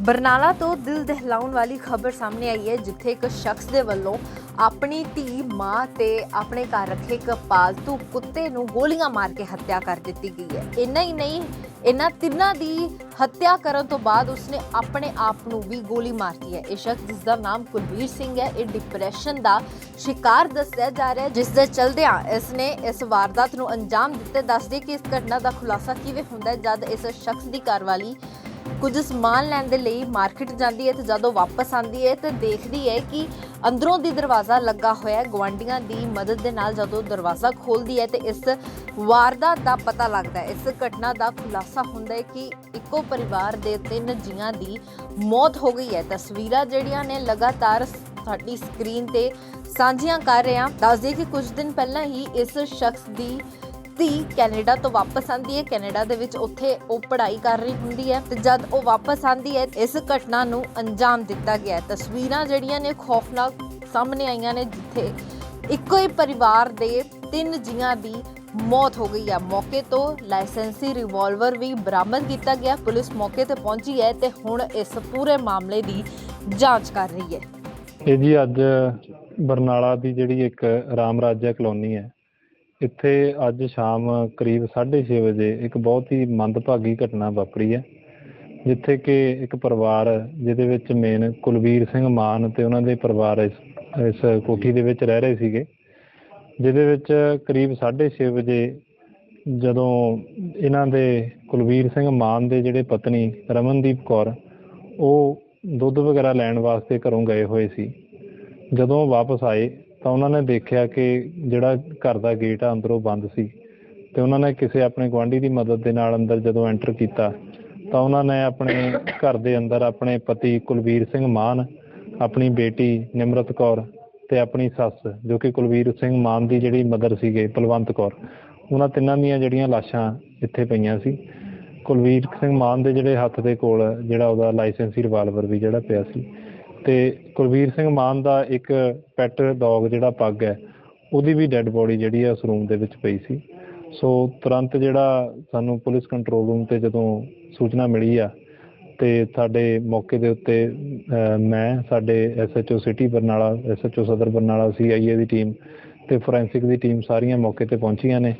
ਬਰਨਾਲਾ ਤੋਂ ਦਿਲ ਦਹਿਲਾਉਣ ਵਾਲੀ ਖਬਰ ਸਾਹਮਣੇ ਆਈ ਹੈ, ਜਿੱਥੇ ਇੱਕ ਸ਼ਖਸ ਦੇ ਵੱਲੋਂ ਆਪਣੀ ਧੀ, ਮਾਂ ਤੇ ਆਪਣੇ ਘਰ ਰੱਖੇ ਇੱਕ ਪਾਲਤੂ ਕੁੱਤੇ ਨੂੰ ਗੋਲੀਆਂ ਮਾਰ ਕੇ ਹੱਤਿਆ ਕਰ ਦਿੱਤੀ ਗਈ ਹੈ। ਇੰਨਾ ਹੀ ਨਹੀਂ, ਇਹਨਾਂ ਤਿੰਨਾਂ ਦੀ ਹੱਤਿਆ ਕਰਨ ਤੋਂ ਬਾਅਦ ਉਸਨੇ ਆਪਣੇ ਆਪ ਨੂੰ ਵੀ ਗੋਲੀ ਮਾਰਤੀ ਹੈ। ਇਹ ਸ਼ਖਸ ਜਿਸ ਦਾ ਨਾਮ ਕੁਲਵੀਰ ਸਿੰਘ ਹੈ, ਇਹ ਡਿਪਰੈਸ਼ਨ ਦਾ ਸ਼ਿਕਾਰ ਦੱਸਿਆ ਜਾ ਰਿਹਾ ਹੈ ਜਿਸ ਦੇ ਚਲਦਿਆਂ ਇਸ ਨੇ ਇਸ ਵਾਰਦਾਤ ਨੂੰ ਅੰਜਾਮ ਦਿੱਤੇ। ਦੱਸਦੇ ਕਿ ਇਸ ਘਟਨਾ ਦਾ ਖੁਲਾਸਾ ਕਿਵੇਂ ਹੁੰਦਾ ਹੈ, ਜਦ ਇਸ ਸ਼ਖਸ ਦੀ ਘਰਵਾਲੀ ਕੁਝ ਸਮਾਨ ਲੈਣ ਦੇ ਲਈ ਮਾਰਕੀਟ ਜਾਂਦੀ ਹੈ ਤੇ ਜਦੋਂ ਵਾਪਸ ਆਂਦੀ ਹੈ ਤੇ ਦੇਖਦੀ ਹੈ ਕਿ ਅੰਦਰੋਂ ਦੀ ਦਰਵਾਜ਼ਾ ਲੱਗਾ ਹੋਇਆ ਹੈ। ਗਵਾਂਡੀਆਂ ਦੀ ਮਦਦ ਦੇ ਨਾਲ ਜਦੋਂ ਦਰਵਾਜ਼ਾ ਖੋਲਦੀ ਹੈ ਤੇ ਇਸ ਵਾਰਦਾਤ ਦਾ ਪਤਾ ਲੱਗਦਾ ਹੈ। ਇਸ ਘਟਨਾ ਦਾ ਖੁਲਾਸਾ ਹੁੰਦਾ ਹੈ ਕਿ ਇੱਕੋ ਪਰਿਵਾਰ ਦੇ ਤਿੰਨ ਜੀਆਂ ਦੀ ਮੌਤ ਹੋ ਗਈ ਹੈ। ਤਸਵੀਰਾਂ ਜਿਹੜੀਆਂ ਨੇ ਲਗਾਤਾਰ ਸਾਡੀ ਸਕਰੀਨ ਤੇ ਸਾਂਝੀਆਂ ਕਰ ਰਹੇ ਹਾਂ। ਦੱਸ ਕਿ ਕੁਝ ਦਿਨ ਪਹਿਲਾਂ ਹੀ ਇਸ ਸ਼ਖਸ ਦੀ ਧੀ ਕੈਨੇਡਾ ਤੋਂ ਵਾਪਸ ਆਂਦੀ ਹੈ। ਕੈਨੇਡਾ ਦੇ ਵਿੱਚ ਉੱਥੇ ਉਹ ਪੜ੍ਹਾਈ ਕਰ ਰਹੀ ਹੁੰਦੀ ਹੈ ਤੇ ਜਦ ਉਹ ਵਾਪਸ ਆਂਦੀ ਹੈ, ਇਸ ਘਟਨਾ ਨੂੰ ਅੰਜਾਮ ਦਿੱਤਾ ਗਿਆ ਤਸਵੀਰਾਂ ਜਿਹੜੀਆਂ ਨੇ ਖੌਫਨਾਕ ਸਾਹਮਣੇ ਆਈਆਂ ਨੇ, ਜਿੱਥੇ ਇੱਕੋ ਹੀ ਪਰਿਵਾਰ ਦੇ ਤਿੰਨ ਜੀਆਂ ਦੀ ਮੌਤ ਹੋ ਗਈ ਹੈ। ਮੌਕੇ ਤੋਂ ਲਾਇਸੈਂਸੀ ਰਿਵਾਲਵਰ ਵੀ ਬਰਾਮਦ ਕੀਤਾ ਗਿਆ। ਪੁਲਿਸ ਮੌਕੇ ਤੇ ਪਹੁੰਚੀ ਹੈ ਤੇ ਹੁਣ ਇਸ ਪੂਰੇ ਮਾਮਲੇ ਦੀ ਜਾਂਚ ਕਰ ਰਹੀ ਹੈ। ਇਹ ਜੀ ਅੱਜ ਬਰਨਾਲਾ ਦੀ ਜਿਹੜੀ ਇੱਕ ਰਾਮ ਰਾਜਾ ਕਲੋਨੀ ਹੈ ਇੱਥੇ ਅੱਜ ਸ਼ਾਮ ਕਰੀਬ 6:30 ਵਜੇ ਇੱਕ ਬਹੁਤ ਹੀ ਮੰਦਭਾਗੀ ਘਟਨਾ ਵਾਪਰੀ ਹੈ, ਜਿੱਥੇ ਕਿ ਇੱਕ ਪਰਿਵਾਰ ਜਿਹਦੇ ਵਿੱਚ ਮੇਨ ਕੁਲਵੀਰ ਸਿੰਘ ਮਾਨ ਤੇ ਉਹਨਾਂ ਦੇ ਪਰਿਵਾਰ ਇਸ ਇਸ ਕੋਠੀ ਦੇ ਵਿੱਚ ਰਹਿ ਰਹੇ ਸੀਗੇ, ਜਿਹਦੇ ਵਿੱਚ ਕਰੀਬ 6:30 ਵਜੇ ਜਦੋਂ ਇਹਨਾਂ ਦੇ ਕੁਲਵੀਰ ਸਿੰਘ ਮਾਨ ਦੇ ਜਿਹੜੇ ਪਤਨੀ ਰਮਨਦੀਪ ਕੌਰ, ਉਹ ਦੁੱਧ ਵਗੈਰਾ ਲੈਣ ਵਾਸਤੇ ਘਰੋਂ ਗਏ ਹੋਏ ਸੀ, ਜਦੋਂ ਵਾਪਸ ਆਏ ਤਾਂ ਉਹਨਾਂ ਨੇ ਦੇਖਿਆ ਕਿ ਜਿਹੜਾ ਘਰ ਦਾ ਗੇਟ ਆ ਅੰਦਰੋਂ ਬੰਦ ਸੀ ਤੇ ਉਹਨਾਂ ਨੇ ਕਿਸੇ ਆਪਣੇ ਗੁਆਂਢੀ ਦੀ ਮਦਦ ਦੇ ਨਾਲ ਅੰਦਰ ਜਦੋਂ ਐਂਟਰ ਕੀਤਾ, ਤਾਂ ਉਹਨਾਂ ਨੇ ਆਪਣੇ ਘਰ ਦੇ ਅੰਦਰ ਆਪਣੇ ਪਤੀ ਕੁਲਵੀਰ ਸਿੰਘ ਮਾਨ, ਆਪਣੀ ਬੇਟੀ ਨਿਮਰਤ ਕੌਰ ਤੇ ਆਪਣੀ ਸੱਸ, ਜੋ ਕਿ ਕੁਲਵੀਰ ਸਿੰਘ ਮਾਨ ਦੀ ਜਿਹੜੀ ਮਦਰ ਸੀਗੇ, ਬਲਵੰਤ ਕੌਰ, ਉਹਨਾਂ ਤਿੰਨਾਂ ਦੀਆਂ ਜਿਹੜੀਆਂ ਲਾਸ਼ਾਂ ਇੱਥੇ ਪਈਆਂ ਸੀ। ਕੁਲਵੀਰ ਸਿੰਘ ਮਾਨ ਦੇ ਜਿਹੜੇ ਹੱਥ ਦੇ ਕੋਲ ਜਿਹੜਾ ਉਹਦਾ ਲਾਇਸੈਂਸੀ ਰਿਵਾਲਵਰ ਵੀ ਜਿਹੜਾ ਪਿਆ ਸੀ। ਤੇ ਕੁਲਵੀਰ ਸਿੰਘ ਮਾਨ ਦਾ ਇੱਕ ਪੈਟ ਡੌਗ ਜਿਹੜਾ ਪੱਗ ਹੈ, ਉਹਦੀ ਵੀ ਡੈੱਡ ਬੋਡੀ ਜਿਹੜੀ ਹੈ ਉਸ ਰੂਮ ਦੇ ਵਿੱਚ ਪਈ ਸੀ। ਸੋ ਤੁਰੰਤ ਜਿਹੜਾ ਸਾਨੂੰ ਪੁਲਿਸ ਕੰਟਰੋਲ ਰੂਮ ਤੇ ਜਦੋਂ ਸੂਚਨਾ ਮਿਲੀ ਆ, ਤੇ ਸਾਡੇ ਮੌਕੇ ਦੇ ਉੱਤੇ ਮੈਂ, ਸਾਡੇ SHO city Barnala SHO Sadar Barnala CIA ਦੀ ਟੀਮ ਤੇ ਫੋਰੈਂਸਿਕ ਦੀ ਟੀਮ ਸਾਰੀਆਂ ਮੌਕੇ ਤੇ ਪਹੁੰਚੀਆਂ ਨੇ।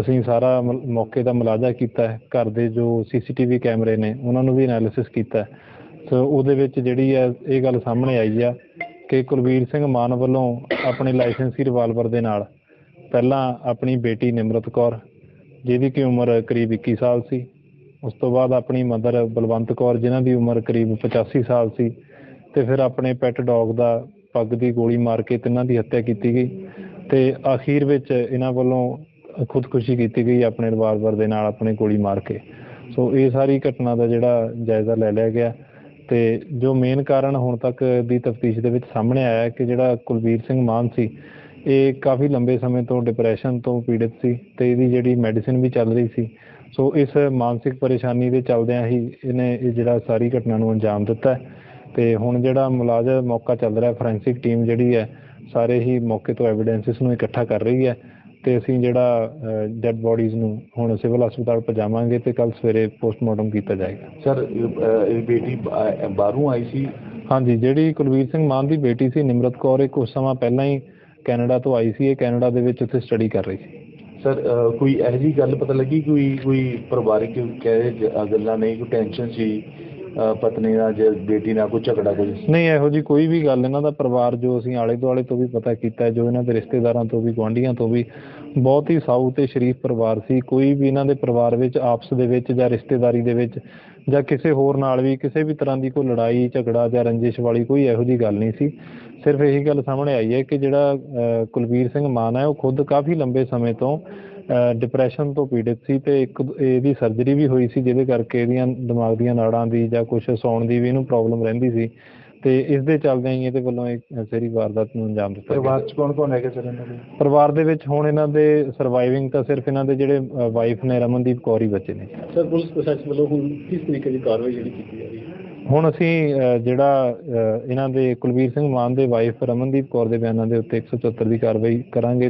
ਅਸੀਂ ਸਾਰਾ ਮੌਕੇ ਦਾ ਮੁਲਾਜ਼ਾ ਕੀਤਾ ਹੈ। ਘਰ ਦੇ ਜੋ ਸੀਸੀਟੀਵੀ ਕੈਮਰੇ ਨੇ, ਉਹਨਾਂ ਨੂੰ ਵੀ ਐਨਾਲਿਸਿਸ ਕੀਤਾ ਹੈ। ਸੋ ਉਹਦੇ ਵਿੱਚ ਜਿਹੜੀ ਹੈ ਇਹ ਗੱਲ ਸਾਹਮਣੇ ਆਈ ਆ ਕਿ ਕੁਲਵੀਰ ਸਿੰਘ ਮਾਨ ਵੱਲੋਂ ਆਪਣੇ ਲਾਇਸੈਂਸੀ ਰਿਵਾਲਵਰ ਦੇ ਨਾਲ ਪਹਿਲਾਂ ਆਪਣੀ ਬੇਟੀ ਨਿਮਰਤ ਕੌਰ, ਜਿਹਦੀ ਕਿ ਉਮਰ ਕਰੀਬ 21 ਸਾਲ ਸੀ, ਉਸ ਤੋਂ ਬਾਅਦ ਆਪਣੀ ਮਦਰ ਬਲਵੰਤ ਕੌਰ, ਜਿਨ੍ਹਾਂ ਦੀ ਉਮਰ ਕਰੀਬ 85 ਸਾਲ ਸੀ ਤੇ ਫਿਰ ਆਪਣੇ ਪੈਟ ਡੌਗ ਦਾ ਪੱਗ ਦੀ ਗੋਲੀ ਮਾਰ ਕੇ ਤਿੰਨਾਂ ਦੀ ਹੱਤਿਆ ਕੀਤੀ ਗਈ ਤੇ ਅਖੀਰ ਵਿੱਚ ਇਹਨਾਂ ਵੱਲੋਂ ਖੁਦਕੁਸ਼ੀ ਕੀਤੀ ਗਈ ਆਪਣੇ ਰਿਵਾਲਵਰ ਦੇ ਨਾਲ ਆਪਣੇ ਗੋਲੀ ਮਾਰ ਕੇ। ਸੋ ਇਹ ਸਾਰੀ ਘਟਨਾ ਦਾ ਜਿਹੜਾ ਜਾਇਜ਼ਾ ਲੈ ਲਿਆ ਗਿਆ। ਤੇ ਜੋ ਮੇਨ ਕਾਰਨ ਹੁਣ ਤੱਕ ਦੀ ਤਫਤੀਸ਼ ਦੇ ਵਿੱਚ ਸਾਹਮਣੇ ਆਇਆ ਕਿ ਜਿਹੜਾ ਕੁਲਵੀਰ ਸਿੰਘ ਮਾਨ ਸੀ, ਇਹ ਕਾਫੀ ਲੰਬੇ ਸਮੇਂ ਤੋਂ ਡਿਪਰੈਸ਼ਨ ਤੋਂ ਪੀੜਿਤ ਸੀ ਤੇ ਇਹਦੀ ਜਿਹੜੀ ਮੈਡੀਸਿਨ ਵੀ ਚੱਲ ਰਹੀ ਸੀ, ਸੋ ਇਸ ਮਾਨਸਿਕ ਪਰੇਸ਼ਾਨੀ ਦੇ ਚੱਲਦਿਆਂ ਹੀ ਇਹਨੇ ਇਹ ਜਿਹੜਾ ਸਾਰੀ ਘਟਨਾ ਨੂੰ ਅੰਜਾਮ ਦਿੱਤਾ ਹੈ ਤੇ ਹੁਣ ਜਿਹੜਾ ਮੁਲਾਜ਼ਮ ਮੌਕਾ ਚੱਲ ਰਿਹਾ ਫੋਰੈਂਸਿਕ ਟੀਮ ਜਿਹੜੀ ਹੈ, ਸਾਰੇ ਹੀ ਮੌਕੇ ਤੋਂ ਐਵੀਡੈਂਸਿਸ ਨੂੰ ਇਕੱਠਾ ਕਰ ਰਹੀ ਹੈ। ਤੇ ਅਸੀਂ ਜਿਹੜਾ ਡੈੱਡ ਬੋਡੀਜ਼ ਨੂੰ ਹੁਣ ਸਿਵਲ ਹਸਪਤਾਲ ਪਹੁੰਚਾਵਾਂਗੇ ਤੇ ਕੱਲ ਸਵੇਰੇ ਪੋਸਟਮਾਰਟਮ ਕੀਤਾ ਜਾਏਗਾ। ਸਰ ਇਹ ਬੇਟੀ ਬਾਹਰੋਂ ਆਈ ਸੀ? ਹਾਂਜੀ ਜਿਹੜੀ ਕੁਲਵੀਰ ਸਿੰਘ ਮਾਨ ਦੀ ਬੇਟੀ ਸੀ ਨਿਮਰਤ ਕੌਰ ਇਹ ਕੁਝ ਸਮਾਂ ਪਹਿਲਾਂ ਹੀ ਕੈਨੇਡਾ ਤੋਂ ਆਈ ਸੀ ਇਹ ਕੈਨੇਡਾ ਦੇ ਵਿੱਚ ਉੱਥੇ ਸਟੱਡੀ ਕਰ ਰਹੀ ਸੀ। ਸਰ ਕੋਈ ਇਹੋ ਗੱਲ ਪਤਾ ਲੱਗੀ? ਕੋਈ ਕੋਈ ਪਰਿਵਾਰਿਕ ਕਹੇ ਗੱਲਾਂ ਨਹੀਂ ਕੋਈ ਟੈਨਸ਼ਨ ਸੀ? ਪਤਨੀ ਨਾਲ ਜਾਂ ਬੇਟੀ ਨਾਲ ਕੋਈ ਝਗੜਾ ਕੋਈ? ਨਹੀਂ ਇਹੋ ਜੀ ਕੋਈ ਵੀ ਗੱਲ ਇਹਨਾਂ ਦਾ ਪਰਿਵਾਰ ਜੋ ਅਸੀਂ ਆਲੇ ਦੁਆਲੇ ਤੋਂ ਵੀ ਪਤਾ ਕੀਤਾ ਜੋ ਇਹਨਾਂ ਦੇ ਰਿਸ਼ਤੇਦਾਰਾਂ ਤੋਂ ਵੀ ਗੁਆਂਢੀਆਂ ਤੋਂ ਵੀ ਬਹੁਤ ਹੀ ਸਾਊ ਤੇ ਸ਼ਰੀਫ ਪਰਿਵਾਰ ਸੀ। ਕੋਈ ਵੀ ਇਹਨਾਂ ਦੇ ਪਰਿਵਾਰ ਵਿੱਚ ਆਪਸ ਦੇ ਵਿੱਚ ਜਾਂ ਰਿਸ਼ਤੇਦਾਰੀ ਦੇ ਵਿੱਚ ਜਾਂ ਕਿਸੇ ਹੋਰ ਨਾਲ ਵੀ ਕਿਸੇ ਵੀ ਤਰ੍ਹਾਂ ਦੀ ਕੋਈ ਲੜਾਈ ਝਗੜਾ ਜਾਂ ਰੰਜਿਸ਼ ਵਾਲੀ ਕੋਈ ਇਹੋ ਜੀ ਗੱਲ ਨਹੀਂ ਸੀ। ਸਿਰਫ ਇਹੀ ਗੱਲ ਸਾਹਮਣੇ ਆਈ ਹੈ ਕਿ ਜਿਹੜਾ ਅਹ, ਕੁਲਵੀਰ ਸਿੰਘ ਮਾਨ ਹੈ ਉਹ ਖੁਦ ਕਾਫੀ ਲੰਬੇ ਸਮੇਂ ਤੋਂ ਡਿਪਰੈਸ਼ਨ ਤੋਂ ਪੀੜਿਤ ਸੀ ਤੇ ਇੱਕ ਇਹਦੀ ਸਰਜਰੀ ਵੀ ਹੋਈ ਸੀ ਜਿਹਦੇ ਕਰਕੇ ਇਹਦੀਆਂ ਦਿਮਾਗ ਦੀਆਂ ਨਾੜਾਂ ਦੀ ਜਾਂ ਕੁਝ ਸੌਣ ਦੀ ਵੀ ਇਹਨੂੰ ਪ੍ਰੋਬਲਮ ਰਹਿੰਦੀ ਸੀ ਤੇ ਇਸ ਦੇ ਚੱਲਦਿਆਂ ਹੀ ਇਹਦੇ ਵੱਲੋਂ ਇੱਕ ਸਾਰੀ ਵਾਰਦਾਤ ਨੂੰ ਅੰਜਾਮ ਦਿੱਤਾ ਗਿਆ। ਪਰਿਵਾਰ ਚ ਕੌਣ ਕੌਣ ਹੈਗੇ ਸਰ ਇਹਨਾਂ ਦੇ? ਪਰਿਵਾਰ ਦੇ ਵਿੱਚ ਹੁਣ ਇਹਨਾਂ ਦੇ ਸਰਵਾਈਵਿੰਗ ਤਾਂ ਸਿਰਫ ਇਹਨਾਂ ਦੇ ਜਿਹੜੇ ਵਾਈਫ ਨੇ ਰਮਨਦੀਪ ਕੌਰ ਹੀ ਬੱਚੇ ਨੇ। ਸਰ ਪੁਲਿਸ ਪ੍ਰਸ਼ਾਸਨ ਵੱਲੋਂ ਹੁਣ ਕਿਸ ਤਰੀਕੇ ਦੀ ਕਾਰਵਾਈ ਜਿਹੜੀ ਕੀਤੀ ਜਾ ਰਹੀ ਹੈ? ਹੁਣ ਅਸੀਂ ਜਿਹੜਾ ਇਹਨਾਂ ਦੇ ਕੁਲਵੀਰ ਸਿੰਘ ਮਾਨ ਦੇ ਵਾਈਫ ਰਮਨਦੀਪ ਕੌਰ ਦੇ ਬਿਆਨਾਂ ਦੇ ਉੱਤੇ 174 ਦੀ ਕਾਰਵਾਈ ਕਰਾਂਗੇ